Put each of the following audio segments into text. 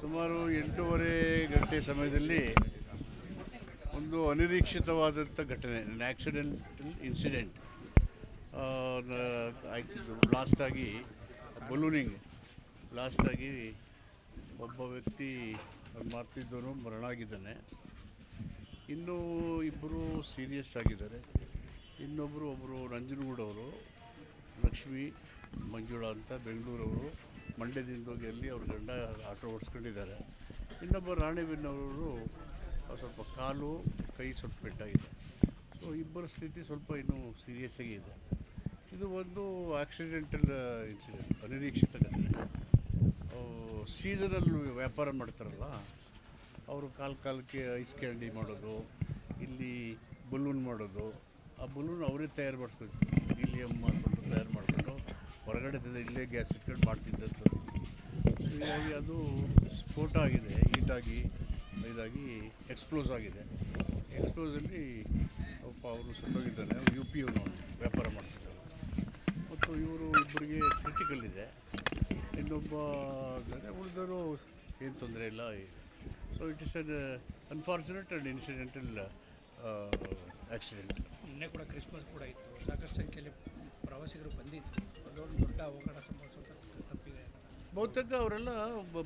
ಸುಮಾರು ಎಂಟೂವರೆ ಗಂಟೆ ಸಮಯದಲ್ಲಿ ಒಂದು ಅನಿರೀಕ್ಷಿತವಾದಂಥ ಘಟನೆ ಆಕ್ಸಿಡೆಂಟಲ್ ಇನ್ಸಿಡೆಂಟ್ ಆಯ್ತು ಬ್ಲಾಸ್ಟಾಗಿ ಬಲೂನಿಂಗ್ ಬ್ಲಾಸ್ಟಾಗಿ ಒಬ್ಬ ವ್ಯಕ್ತಿ ಮಾಡ್ತಿದ್ದವನು ಮರಣಾಗಿದ್ದಾನೆ. ಇನ್ನೂ ಇಬ್ಬರು ಸೀರಿಯಸ್ ಆಗಿದ್ದಾರೆ. ಇನ್ನೊಬ್ಬರು ಒಬ್ಬರು ನಂಜನಗೂಡವರು ಲಕ್ಷ್ಮಿ ಮಂಜುಳಾ ಅಂತ, ಬೆಂಗಳೂರವರು. ಮಂಡ್ಯದಿಂದ ಹೋಗಿ ಅಲ್ಲಿ ಅವ್ರ ಗಂಡ ಆಟೋ ಓಡಿಸ್ಕೊಂಡಿದ್ದಾರೆ. ಇನ್ನೊಬ್ಬ ರಾಣೆಬೆನ್ನವರು ಸ್ವಲ್ಪ ಕಾಲು, ಕೈ ಸ್ವಲ್ಪ ಪೆಟ್ಟಾಗಿದೆ. ಸೊ ಇಬ್ಬರ ಸ್ಥಿತಿ ಸ್ವಲ್ಪ ಇನ್ನೂ ಸೀರಿಯಸ್ ಆಗಿ ಇದೆ. ಇದು ಒಂದು ಆಕ್ಸಿಡೆಂಟಲ್ ಇನ್ಸಿಡೆಂಟ್ ಅನಿರೀಕ್ಷಿತ ಘಟನೆ. ಸೀಸನಲ್ ವ್ಯಾಪಾರ ಮಾಡ್ತಾರಲ್ಲ, ಅವರು ಕಾಲು ಕಾಲಕ್ಕೆ ಐಸ್ ಕ್ಯಾಂಡಿ ಮಾಡೋದು, ಇಲ್ಲಿ ಬಲೂನ್ ಮಾಡೋದು. ಆ ಬಲೂನ್ ಅವರೇ ತಯಾರು ಮಾಡ್ಕೊಂಡು ಹೀಲಿಯಮ್ ಮಾಡಿಕೊಂಡು ತಯಾರು ಮಾಡಿಕೊಂಡು ಹೊರಗಡೆ ಇಲ್ಲೇ ಗ್ಯಾಸ್ ಇಟ್ಕೊಂಡು ಮಾಡ್ತಿದ್ದಂಥದ್ದು ಸೊ ಹೀಗಾಗಿ ಅದು ಸ್ಫೋಟ ಆಗಿದೆ, ಹೀಟಾಗಿ, ಇದಾಗಿ ಎಕ್ಸ್ಪ್ಲೋಸ್ ಆಗಿದೆ. ಎಕ್ಸ್ಪ್ಲೋಸಲ್ಲಿ ಒಬ್ಬ ಅವರು ಸುತ್ತೋಗಿದ್ದಾನೆ ಅವ್ರು ಯು ಪಿ ಅವನು ವ್ಯಾಪಾರ ಮಾಡ್ತಿದ್ದಾರೆ. ಮತ್ತು ಇವರು ಇಬ್ಬರಿಗೆ ಕ್ರಿಟಿಕಲ್ ಇದೆ. ಇನ್ನೊಬ್ಬ ಉಳಿದವರು ಏನು ತೊಂದರೆ ಇಲ್ಲ. So it is an unfortunate and incidental accident ನಿನ್ನೆ ಕೂಡ ಕ್ರಿಸ್ಮಸ್ ಕೂಡ ಇತ್ತು. ಸಾಕಷ್ಟು ಸಂಖ್ಯೆಯಲ್ಲಿ ಪ್ರವಾಸಿಗರು ಬಂದಿದ್ರು. ಬಹುತೇಕ ಅವರೆಲ್ಲ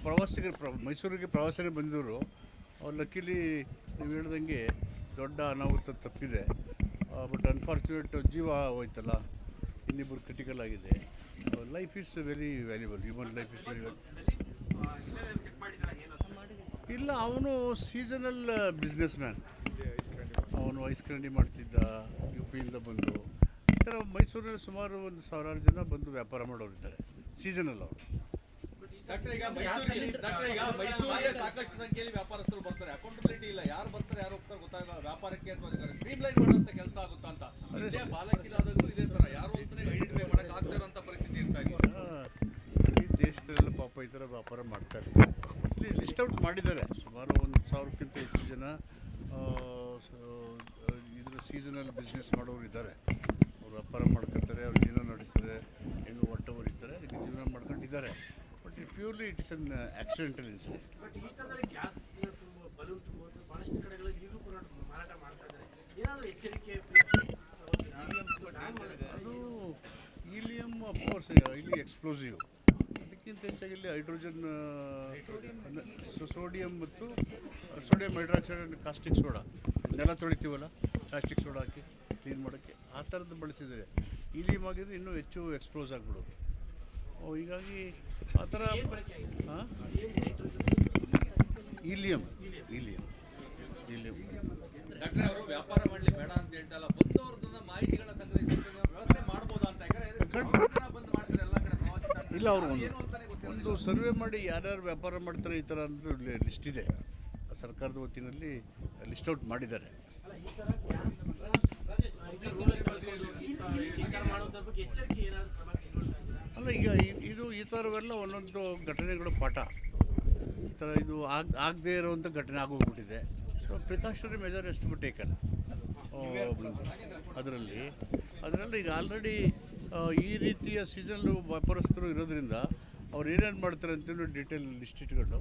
ಪ್ರವಾಸಿಗರು, ಪ್ರ, ಮೈಸೂರಿಗೆ ಪ್ರವಾಸನೇ ಬಂದವರು. ಅವ್ರು ಲಕ್ಕಿಲಿ ನೀವು ಹೇಳ್ದಂಗೆ ದೊಡ್ಡ ಅನಾಹುತ ತಪ್ಪಿದೆ. ಬಟ್ ಅನ್ಫಾರ್ಚುನೇಟ್ ಜೀವ ಹೋಯ್ತಲ್ಲ. ಇನ್ನಿಬ್ಬರು ಕ್ರಿಟಿಕಲ್ ಆಗಿದೆ. Life is very valuable human life is very ಇಲ್ಲ, ಅವನು ಸೀಸನಲ್ ಬಿಸ್ನೆಸ್ ಮ್ಯಾನ್ ಅವನು ಐಸ್ ಕ್ಯಾಂಡಿ ಮಾಡ್ತಿದ್ದ ಯು ಪಿಯಿಂದ ಬಂದು. ಈ ಮೈಸೂರಲ್ಲಿ ಸುಮಾರು ಒಂದು ಸಾವಿರಾರು ಜನ ಬಂದು ವ್ಯಾಪಾರ ಮಾಡೋರಿದ್ದಾರೆ ಸೀಸನಲ್ ಅವರು. ಸಾಕಷ್ಟು ಸಂಖ್ಯೆಯಲ್ಲಿ ವ್ಯಾಪಾರಸ್ಥರು ಬರ್ತಾರೆ. ಅಕೌಂಟಬಿಲಿಟಿ ಇಲ್ಲ. ಯಾರು ಬರ್ತಾರೆ ಯಾರು ಹೋಗ್ತಾರೆ ಗೊತ್ತಾಗಲ್ಲ. ವ್ಯಾಪಾರಕ್ಕೆ ಅಥವಾ ಸ್ಟ್ರೀಮ್ ಲೈನ್ ಮಾಡುವಂತ ಕೆಲಸ ಆಗುತ್ತಾ ಅಂತ. ಇದೇ ಬಾಲಕಿರಾದಾಗೂ ಇದೇ ತರ. ಯಾರು ಅಂತಾನೆ ಐಡೆಂಟಿಫೈ ಮಾಡಕ್ ಆಗದೇ ಇರುವಂತ ಪರಿಸ್ಥಿತಿ ಇರ್ತಾ ಇದೆ. ಇಡೀ ದೇಶದಲ್ಲೆಲ್ಲ ಪಾಪ ಈ ಥರ ವ್ಯಾಪಾರ ಮಾಡ್ತಾರೆ ಇಲ್ಲಿ ಲಿಸ್ಟ್ ಔಟ್ ಮಾಡಿದ್ದಾರೆ. ಸುಮಾರು ಒಂದು ಸಾವಿರಕ್ಕಿಂತ ಹೆಚ್ಚು ಜನ ಇದ್ರ ಸೀಸನಲ್ ಬಿಸ್ನೆಸ್ ಮಾಡೋರು ಇದ್ದಾರೆ ವ್ಯಾಪಾರ ಮಾಡ್ಕೊತಾರೆ ಅವ್ರು ಜೀವನ ನಡೆಸ್ತಾರೆ ಹೆಂಗೆ ಹೊಟ್ಟೆ ಇರ್ತಾರೆ ಅದಕ್ಕೆ ಜೀವನ ಮಾಡ್ಕೊಂಡಿದ್ದಾರೆ. But it purely it is an accidental incident ಅದು ಈಲಿಯಂ ಅಫ್ಕೋರ್ಸ್ ಇಲ್ಲಿ ಎಕ್ಸ್ಪ್ಲೋಸಿವ್ ಅದಕ್ಕಿಂತ ಹೆಚ್ಚಾಗಿ ಇಲ್ಲಿ ಹೈಡ್ರೋಜನ್ ಸೋಡಿಯಂ ಮತ್ತು sodium hydroxide and caustic soda ನೆಲ ತೊಳಿತೀವಲ್ಲ ಪ್ಲಾಸ್ಟಿಕ್ ಸೋಡಾ ಹಾಕಿ. ಕ್ಲೀನ್ ಮಾಡೋಕ್ಕೆ ಆ ಥರದ್ದು ಬಳಸಿದರೆ ಈಲಿಯಮ್ ಆಗಿದ್ರೆ ಇನ್ನೂ ಹೆಚ್ಚು ಎಕ್ಸ್ಪ್ಲೋಸ್ ಆಗಿಬಿಡೋದು. ಓ, ಹೀಗಾಗಿ ಆ ಥರ ಹಾಂ? ಇಲಿಯಂ. ಇಲಿಯಂ. ಇಲಿಯಂ. ಡಾಕ್ಟರ್ ಅವರು ವ್ಯಾಪಾರ ಮಾಡ್ಲಿ ಬೇಡ ಅಂತ ಹೇಳ್ತಾ ಇಲ್ಲ ಬಂದವ್ರನ್ನ ಮಾಹಿತಿಗಳನ್ನ ಸಂಗ್ರಹಿಸಿ ವ್ಯವಸ್ಥೆ ಮಾಡ್ಬೋದಾ ಅಂತ ಯಾಕಂದ್ರೆ ಬಂದು ಮಾಡ್ತಾರೆ ಎಲ್ಲ ಕಡೆ ಪ್ರವಾಸಿ ಇಲ್ಲ ಅವರು ಒಂದು ಒಂದು ಸರ್ವೆ ಮಾಡಿ ಯಾರ್ಯಾರು ವ್ಯಾಪಾರ ಮಾಡ್ತಾರೆ ಈ ಥರ ಅಂತ ಲಿಸ್ಟ್ ಇದೆ. ಸರ್ಕಾರದ ವತಿಯಲ್ಲಿ ಲಿಸ್ಟ್ ಔಟ್ ಮಾಡಿದ್ದಾರೆ. ಅಲ್ಲ, ಈಗ ಇದು ಈ ಥರವೆಲ್ಲ ಒಂದೊಂದು ಘಟನೆಗಳು ಪಾಠ ಈ ಥರ ಇದು ಆಗ ಆಗದೇ ಇರುವಂಥ ಘಟನೆ ಆಗೋಗ್ಬಿಟ್ಟಿದೆ. ಸೊ ಪ್ರಿಕಾಷನರಿ ಮೆಜರ್ ಎಷ್ಟು ಬಿ ಟೇಕನ್ ಅದರಲ್ಲಿ. ಅದರಲ್ಲಿ ಈಗ ಆಲ್ರೆಡಿ ಈ ರೀತಿಯ ಸೀಸನ್ ವ್ಯಾಪಾರಸ್ಥರು ಇರೋದ್ರಿಂದ ಅವ್ರು ಏನೇನು ಮಾಡ್ತಾರೆ ಅಂತೇಳಿ ಡೀಟೇಲ್ ಲಿಸ್ಟ್ ಇಟ್ಕೊಂಡು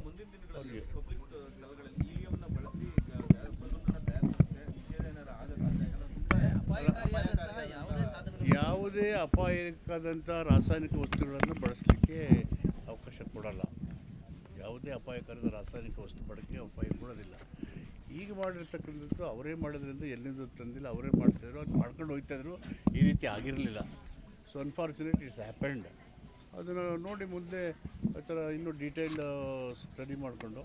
ಯಾವುದೇ ಅಪಾಯಕಾದಂಥ ರಾಸಾಯನಿಕ ವಸ್ತುಗಳನ್ನು ಬಳಸಲಿಕ್ಕೆ ಅವಕಾಶ ಕೊಡಲ್ಲ. ಯಾವುದೇ ಅಪಾಯಕಾರದ ರಾಸಾಯನಿಕ ವಸ್ತು ಬಳಕೆ ಅಪಾಯ ಕೊಡೋದಿಲ್ಲ. ಈಗ ಮಾಡಿರ್ತಕ್ಕಂಥದ್ದು ಅವರೇ ಮಾಡೋದ್ರಿಂದ ಎಲ್ಲಿಂದ ತಂದಿಲ್ಲ, ಅವರೇ ಮಾಡ್ತಾಯಿದ್ರು ಅದು ಮಾಡ್ಕೊಂಡು ಹೋಗ್ತಾಯಿದ್ರು ಈ ರೀತಿ ಆಗಿರಲಿಲ್ಲ. ಸೊ ಅನ್ಫಾರ್ಚುನೇಟ್ ಇಟ್ಸ್ ಹ್ಯಾಪೆಂಡ್ ಅದನ್ನು ನೋಡಿ ಮುಂದೆ ಆ ಥರ ಇನ್ನೂ ಡೀಟೇಲ್ ಸ್ಟಡಿ ಮಾಡಿಕೊಂಡು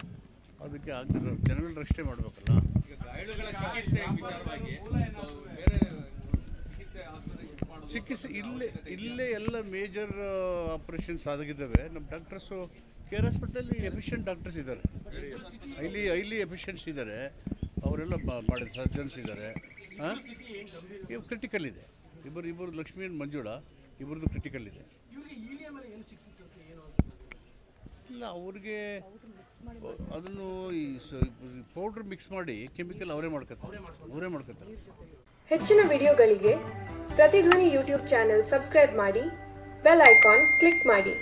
ಅದಕ್ಕೆ ಆಗಿರೋ ಜನಗಳ ರಕ್ಷಣೆ ಮಾಡಬೇಕಲ್ಲ. ಚಿಕಿತ್ಸೆ ಇಲ್ಲೇ ಇಲ್ಲೇ ಎಲ್ಲ ಮೇಜರ್ ಆಪರೇಷನ್ಸ್ ಆಗಿದ್ದಾವೆ. ನಮ್ಮ ಡಾಕ್ಟರ್ಸು ಕೆ ಆರ್ ಹಾಸ್ಪಿಟಲಲ್ಲಿ ಎಫಿಷಿಯಂಟ್ ಡಾಕ್ಟರ್ಸ್ ಇದ್ದಾರೆ. ಹೈಲಿ ಐಲಿ ಎಫಿಷಿಯನ್ಸ್ ಇದ್ದಾರೆ. ಅವರೆಲ್ಲ ಮಾಡಿದ ಸರ್ಜನ್ಸ್ ಇದ್ದಾರೆ. ಹಾಂ ಇವು ಕ್ರಿಟಿಕಲ್ ಇದೆ. ಇಬ್ಬರು ಇಬ್ಬರು ಲಕ್ಷ್ಮೀ ಮಂಜುಳಾ, ಇಬ್ಬರದ್ದು ಕ್ರಿಟಿಕಲ್ ಇದೆ ಇವ್ರಿಗೆ ಈಲಿಯಮಲ್ಲಿ ಏನು ಸಿಕ್ತಿತ್ತು ಅಂತ ಏನು ಇಲ್ಲ ಅವ್ರಿಗೆ ಅದನ್ನು ಈ ಪೌಡ್ರ್ ಮಿಕ್ಸ್ ಮಾಡಿ ಕೆಮಿಕಲ್ ಅವರೇ ಮಾಡ್ಕೊತಾರೆ ಅವರೇ ಮಾಡ್ಕೊತಾರೆ ಹೆಚ್ಚಿನ ವಿಡಿಯೋಗಳಿಗೆ ಪ್ರತಿಧ್ವನಿ ಯೂಟ್ಯೂಬ್ ಚಾನೆಲ್ ಸಬ್ಸ್ಕ್ರೈಬ್ ಮಾಡಿ ಬೆಲ್ ಐಕಾನ್ ಕ್ಲಿಕ್ ಮಾಡಿ.